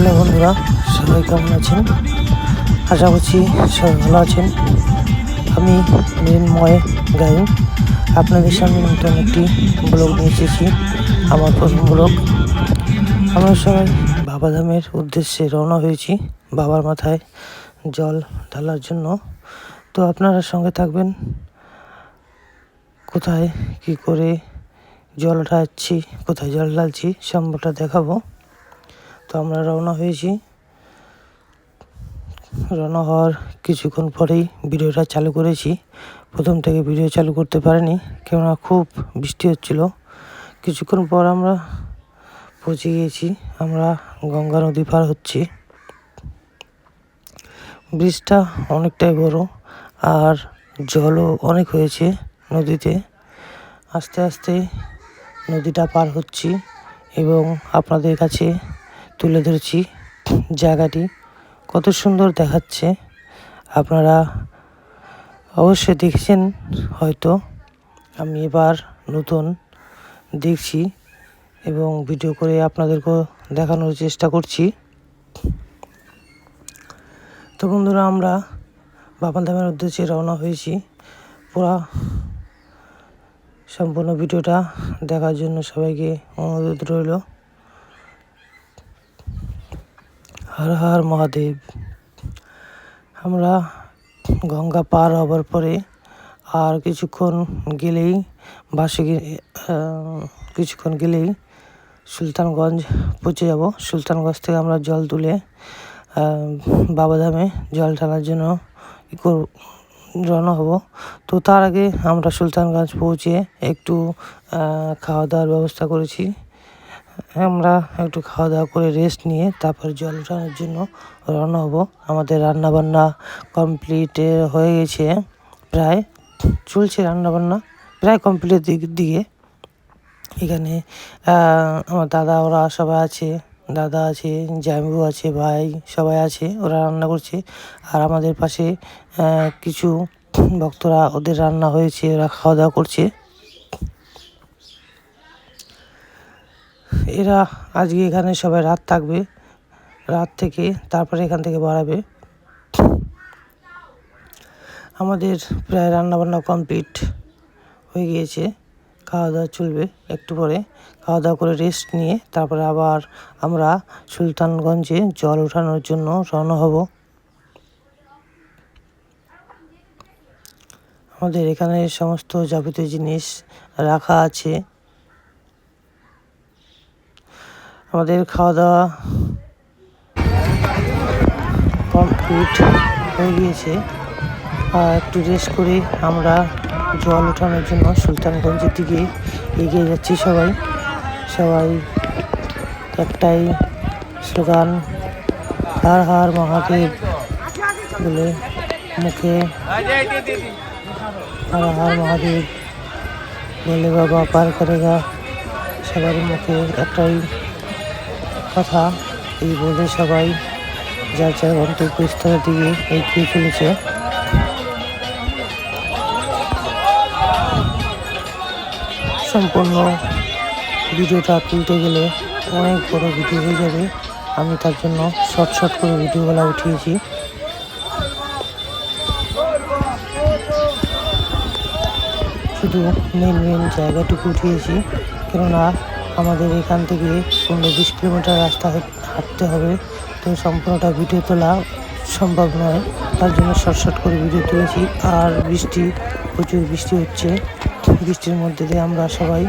Hello বন্ধুরা, সবাই কেমন আছেন? আশা করছি সবাই ভালো আছেন। আমি মৃন্ময় গায়ন আপনাদের সামনে নতুন একটি ব্লগ নিয়ে এসেছি, আমার প্রথম ব্লগ। আমরা সবাই বাবাধামের উদ্দেশ্যে রওনা হয়েছি, বাবার মাথায় জল ঢালার জন্য। তো আপনারা সঙ্গে থাকবেন, কোথায় কি করে জল ঢালছি, কোথায় জল ঢালছি সম্ভবটা দেখাবো। তো আমরা রওনা হয়েছি। রওনা হওয়ার কিছুক্ষণ পরেই ভিডিওটা চালু করেছি। প্রথম থেকে ভিডিও চালু করতে পারিনি, কেননা খুব বৃষ্টি হচ্ছিল। কিছুক্ষণ পর আমরা পৌঁছে গিয়েছি, আমরা গঙ্গা নদী পার হচ্ছি। ব্রিজটা অনেকটাই বড়, আর জলও অনেক হয়েছে নদীতে। আস্তে আস্তে নদীটা পার হচ্ছি এবং আপনাদের কাছে তুলে ধরছি জায়গাটি। কত সুন্দর দেখাচ্ছে। আপনারা অবশ্যই দেখেছেন, হয়তো আমি এবার নতুন দেখছি এবং ভিডিও করে আপনাদেরকেও দেখানোর চেষ্টা করছি। তো বন্ধুরা, আমরা বাবাধামের উদ্দেশ্যে রওনা হয়েছি। পুরা সম্পূর্ণ ভিডিওটা দেখার জন্য সবাইকে অনুরোধ রইল। হর হর মহাদেব। আমরা গঙ্গা পার হবার পরে আর কিছুক্ষণ গেলেই, বাসে কিছুক্ষণ গেলেই সুলতানগঞ্জ পৌঁছে যাব। সুলতানগঞ্জ থেকে আমরা জল তুলে বাবাধামে জল ঢালার জন্য রওনা হব। তো তার আগে আমরা সুলতানগঞ্জ পৌঁছে একটু খাওয়া দাওয়ার ব্যবস্থা করেছি। আমরা একটু খাওয়া দাওয়া করে রেস্ট নিয়ে তারপর জল ওঠানোর জন্য রওনা হব। আমাদের রান্নাবান্না কমপ্লিট হয়ে গেছে। প্রায় চলছে রান্নাবান্না, প্রায় কমপ্লিটের দিক, দিকে। এখানে আমার দাদা, ওরা সবাই আছে, দাদা আছে, জামাইবাবু আছে, ভাই সবাই আছে, ওরা রান্না করছে। আর আমাদের পাশে কিছু ভক্তরা ওদের রান্না হয়েছে, ওরা খাওয়া দাওয়া করছে। এরা আজকে এখানে সবাই রাত থাকবে। রাত থেকে তারপরে এখান থেকে বাড়াবে। আমাদের প্রায় রান্নাবান্না কমপ্লিট হয়ে গিয়েছে। খাওয়া দাওয়া চলবে একটু পরে। খাওয়া দাওয়া করে রেস্ট নিয়ে তারপরে আবার আমরা সুলতানগঞ্জে জল ওঠানোর জন্য রওনা হব। আমাদের এখানে সমস্ত যাবতীয় জিনিস রাখা আছে। আমাদের খাওয়া দাওয়া কমপ্লিট হয়ে গিয়েছে। আর একটু রেস্ট করে আমরা জল ওঠানোর জন্য সুলতানগঞ্জের দিকে এগিয়ে যাচ্ছি সবাই। সবাই একটাই স্লোগান, হার হার মহাদেব বলে মুখে হার হার মহাদেব বলে বাবা পার করেগা। সবার মুখে একটাই কথা, এই বলে সবাই যার যার গন্তব্যস্থলের দিকে এগিয়ে চলেছে। সম্পূর্ণ ভিডিওটা তুলতে গেলে অনেক বড় ভিডিও হয়ে যাবে। আমি তার জন্য শর্ট শর্ট করে ভিডিওগুলো উঠিয়েছি। শুধু মেন মেন জায়গাটুকু উঠিয়েছি। কেননা আমাদের এখান থেকে পনেরো বিশ কিলোমিটার রাস্তা হাঁটতে হবে। তো সম্পূর্ণটা ভিডিও তোলা সম্ভব নয়। তার জন্য শর্ট করে ভিডিও তুলেছি। আর বৃষ্টি, প্রচুর বৃষ্টি হচ্ছে। বৃষ্টির মধ্যে দিয়ে আমরা সবাই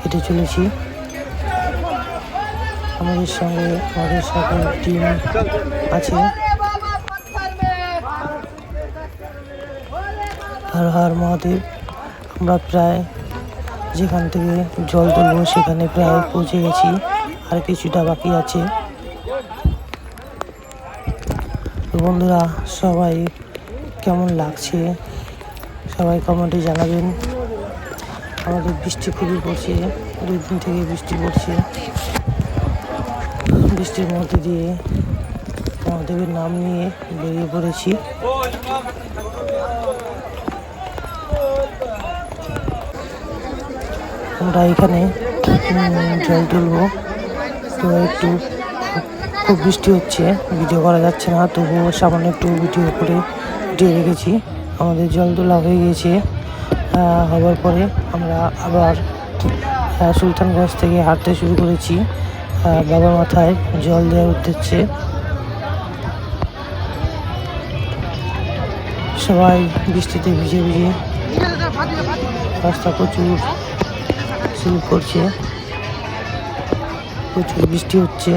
হেঁটে চলেছি। আমাদের সঙ্গে আমাদের সাথে টিম আছে। হর হর মহাদেব। আমরা প্রায় যেখান থেকে জল তুলবো, সেখানে প্রায় পৌঁছে গেছি। আর কিছুটা বাকি আছে। বন্ধুরা, সবাই কেমন লাগছে? সবাই কমেন্টে জানাবেন। আমাদের বৃষ্টি খুবই পড়ছে। দুই দিন থেকে বৃষ্টি পড়ছে। বৃষ্টির মধ্যে দিয়ে মহাদেবের নাম নিয়ে বেরিয়ে পড়েছি। আমরা এখানে জল তুলবো। তো একটু খুব বৃষ্টি হচ্ছে, ভিডিও করা যাচ্ছে না, তবুও সামান্য একটু ভিডিও করে উঠিয়ে রেখেছি। আমাদের জল তোলা হয়ে গিয়েছে হওয়ার পরে আমরা আবার সুলতানগঞ্জ থেকে হাঁটতে শুরু করেছি। বাবার মাথায় জল দেওয়ার উঠতেছে সবাই বৃষ্টিতে ভিজে ভিজে রাস্তা প্রচুর। স্লিপ করছে। প্রচুর বৃষ্টি হচ্ছে।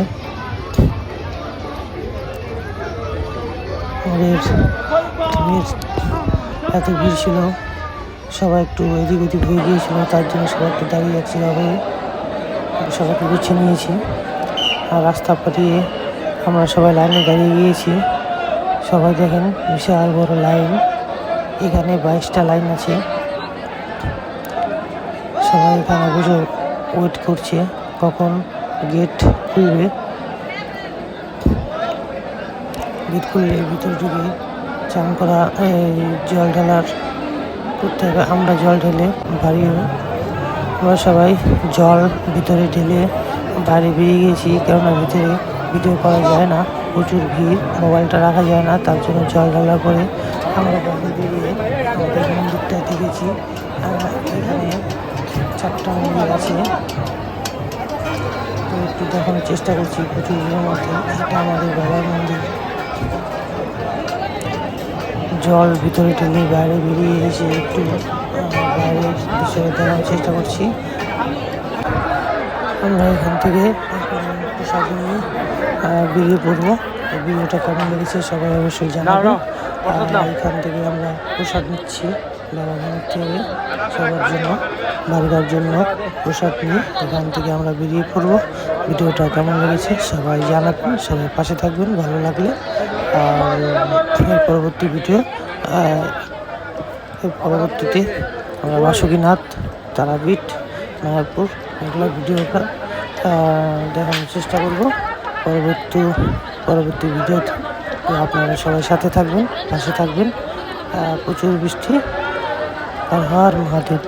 এত ভিড় ছিল, সবাই একটু এদিক ওদিক হয়ে গিয়েছিল, তার জন্য সবাই একটু দাঁড়িয়ে যাচ্ছিল হয়ে সবাইকে গুছিয়ে নিয়েছি আর রাস্তা পাঠিয়ে আমরা সবাই লাইনে দাঁড়িয়ে গিয়েছি। সবাই দেখেন বিশাল বড় লাইন, এখানে বাইশটা লাইন আছে। এখানে বসে ওয়েট করছে, কখন গেট খুলবে। গেট খুললে ভিতরে ঢুকে চান করা জল ঢালার করতে হবে। আমরা জল ঢেলে বাড়িও আমরা সবাই জল ভিতরে ঢেলে বাড়ি বেরিয়ে গেছি, কেননা ভিতরে ভিডিও করা যায় না। প্রচুর ভিড়, মোবাইলটা রাখা যায় না, তার জন্য জল ঢালার পরে আমরা বাইরে বেরিয়ে মন্দিরটা দেখেছি। এখানে চারটা মন্দির আছে তো একটু দেখানোর চেষ্টা করছি প্রচুর মধ্যে। এটা আমাদের বাবার মন্দির। জল ভিতরে টেনে বাইরে বেরিয়ে এসে একটু। বাইরের দৃশ্য দেখানোর চেষ্টা করছি। আমরা এখান থেকে প্রসাদ নিয়ে বেরিয়ে পড়ব। ভিডিওটা কেমন লেগেছে সবাই অবশ্যই জানাবেন। আর এখান থেকে আমরা প্রসাদ নিচ্ছি। বাবা থেকে সবার জন্য বাড়ির জন্য প্রসাদ নিয়ে এখান থেকে আমরা বেরিয়ে পড়ব ভিডিওটা কেমন লেগেছে সবাই জানাবেন সবাই পাশে থাকবেন ভালো লাগলে আর পরবর্তী ভিডিও পরবর্তীতে আমরা বাসুকীনাথ তারাপীঠ মায়াপুর এগুলো ভিডিওটা দেখানোর চেষ্টা করব পরবর্তী পরবর্তী ভিডিওতে আপনারা সবাই সাথে থাকবেন। পাশে থাকবেন। প্রচুর বৃষ্টি। আর হর মহাদেব